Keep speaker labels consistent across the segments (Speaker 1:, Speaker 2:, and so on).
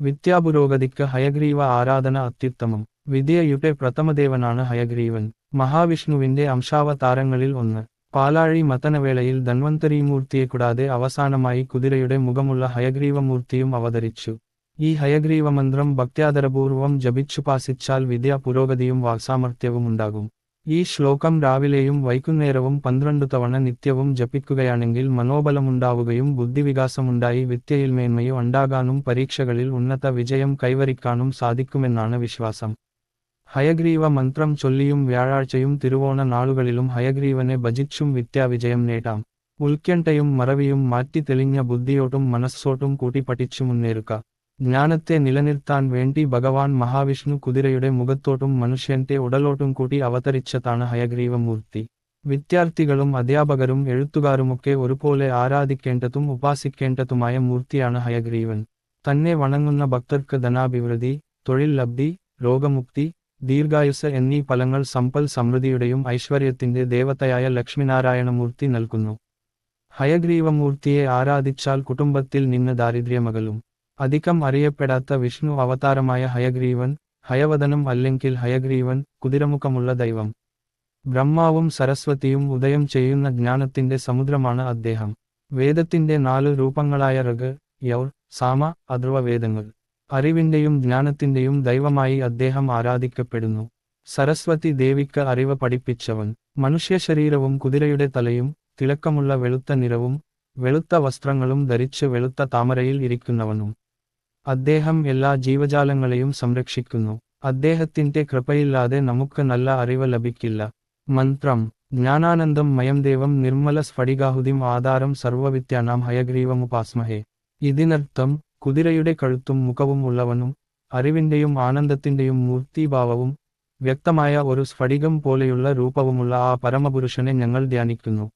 Speaker 1: വിദ്യാപുരോഗതിക്ക് ഹയഗ്രീവ ആരാധന അത്യുത്തമം. വിദ്യയുടെ പ്രഥമദേവനാണ് ഹയഗ്രീവൻ. മഹാവിഷ്ണുവിന്റെ അംശാവതാരങ്ങളിൽ ഒന്ന്. പാലാഴി മതനവേളയിൽ ധന്വന്തരീമൂർത്തിയെ കൂടാതെ അവസാനമായി കുതിരയുടെ മുഖമുള്ള ഹയഗ്രീവമൂർത്തിയും അവതരിച്ചു. ഈ ഹയഗ്രീവമന്ത്രം ഭക്ത്യാദരപൂർവം ജപിച്ചുപാസിച്ചാൽ വിദ്യ പുരോഗതിയും വാക്സാമർത്ഥ്യവും ഉണ്ടാകും ഈ ശ്ലോകം രാവിലെയും വൈകുന്നേരവും പന്ത്രണ്ടു തവണ നിത്യവും ജപിക്കുകയാണെങ്കിൽ മനോബലമുണ്ടാവുകയും ബുദ്ധിവികാസമുണ്ടായി വിദ്യയിൽ മേന്മയും ഉണ്ടാകാനും പരീക്ഷകളിൽ ഉന്നത വിജയം കൈവരിക്കാനും സാധിക്കുമെന്നാണ് വിശ്വാസം ഹയഗ്രീവ മന്ത്രം ചൊല്ലിയും വ്യാഴാഴ്ചയും തിരുവോണ നാളുകളിലും ഹയഗ്രീവനെ ഭജിച്ചും വിദ്യാവിജയം നേടാം ഉത്കണ്ഠയും മറവിയും മാറ്റി തെളിഞ്ഞ ബുദ്ധിയോട്ടും മനസ്സോട്ടും കൂട്ടി പഠിച്ചു മുന്നേറുക ജ്ഞാനത്തെ നിലനിർത്താൻ വേണ്ടി ഭഗവാൻ മഹാവിഷ്ണു കുതിരയുടെ മുഖത്തോട്ടും മനുഷ്യന്റെ ഉടലോട്ടും കൂടി അവതരിച്ചതാണ് ഹയഗ്രീവമൂർത്തി. വിദ്യാർത്ഥികളും അധ്യാപകരും എഴുത്തുകാരുമൊക്കെ ഒരുപോലെ ആരാധിക്കേണ്ടതും ഉപാസിക്കേണ്ടതുമായ മൂർത്തിയാണ് ഹയഗ്രീവൻ. തന്നെ വണങ്ങുന്ന ഭക്തർക്ക് ധനാഭിവൃദ്ധി തൊഴിൽ ലബ്ധി രോഗമുക്തി ദീർഘായുസ് എന്നീ ഫലങ്ങൾ സമ്പൽ സമൃദ്ധിയുടെയും ഐശ്വര്യത്തിന്റെ ദേവതയായ ലക്ഷ്മിനാരായണമൂർത്തി നൽകുന്നു. ഹയഗ്രീവമൂർത്തിയെ ആരാധിച്ചാൽ കുടുംബത്തിൽ നിന്ന് ദാരിദ്ര്യമകലും. അധികം അറിയപ്പെടാത്ത വിഷ്ണു അവതാരമായ ഹയഗ്രീവൻ ഹയവദനം അല്ലെങ്കിൽ ഹയഗ്രീവൻ കുതിരമുഖമുള്ള ദൈവം. ബ്രഹ്മാവും സരസ്വതിയും ഉദയം ചെയ്യുന്ന ജ്ഞാനത്തിന്റെ സമുദ്രമാണ് അദ്ദേഹം. വേദത്തിന്റെ നാല് രൂപങ്ങളായ റഗ് യൗർ സാമ അധ്രുവ വേദങ്ങൾ അറിവിന്റെയും ജ്ഞാനത്തിന്റെയും ദൈവമായി അദ്ദേഹം ആരാധിക്കപ്പെടുന്നു. സരസ്വതി ദേവിക്ക് അറിവ് പഠിപ്പിച്ചവൻ. മനുഷ്യശരീരവും കുതിരയുടെ തലയും തിളക്കമുള്ള വെളുത്ത നിറവും വെളുത്ത വസ്ത്രങ്ങളും ധരിച്ച് വെളുത്ത താമരയിൽ ഇരിക്കുന്നവനും. അദ്ദേഹം എല്ലാ ജീവജാലങ്ങളെയും സംരക്ഷിക്കുന്നു. അദ്ദേഹത്തിന്റെ കൃപയില്ലാതെ നമുക്ക് നല്ല അറിവ് ലഭിക്കില്ല. മന്ത്രം ജ്ഞാനാനന്ദം മയം ദേവം നിർമ്മല സ്ഫടികാഹുതിം ആധാരം സർവവിദ്യാനാം ഹയഗ്രീവമുപാസ്മഹേ ഇതിനർത്ഥം കുതിരയുടെ കഴുത്തും മുഖവും ഉള്ളവനും അറിവിന്റെയും ആനന്ദത്തിന്റെയും മൂർത്തിഭാവവും വ്യക്തമായ ഒരു സ്ഫടികം പോലെയുള്ള രൂപവുമുള്ള ആ പരമപുരുഷനെ ഞങ്ങൾ ധ്യാനിക്കുന്നു.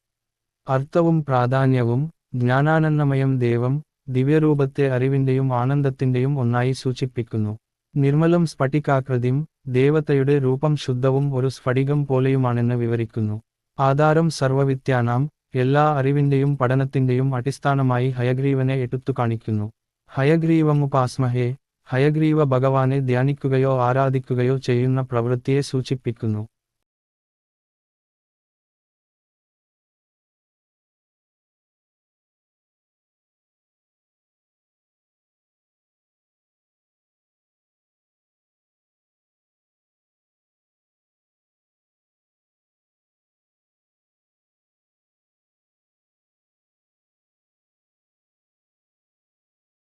Speaker 1: അർത്ഥവും പ്രാധാന്യവും ജ്ഞാനാനന്ദമയം ദേവം ദിവ്യരൂപത്തെ അറിവിന്റെയും ആനന്ദത്തിന്റെയും ഒന്നായി സൂചിപ്പിക്കുന്നു. നിർമ്മലം സ്ഫടികാകൃതിം ദേവതയുടെ രൂപം ശുദ്ധവും ഒരു സ്ഫടികം പോലെയുമാണെന്ന് വിവരിക്കുന്നു. ആധാരം സർവവിദ്യാനാം എല്ലാ അറിവിന്റെയും പഠനത്തിന്റെയും അടിസ്ഥാനമായി ഹയഗ്രീവനെ എടുത്തു കാണിക്കുന്നു. ഹയഗ്രീവമുപാസ്മഹേ ഹയഗ്രീവ ഭഗവാനെ ധ്യാനിക്കുകയോ ആരാധിക്കുകയോ ചെയ്യുന്ന പ്രവൃത്തിയെ സൂചിപ്പിക്കുന്നു.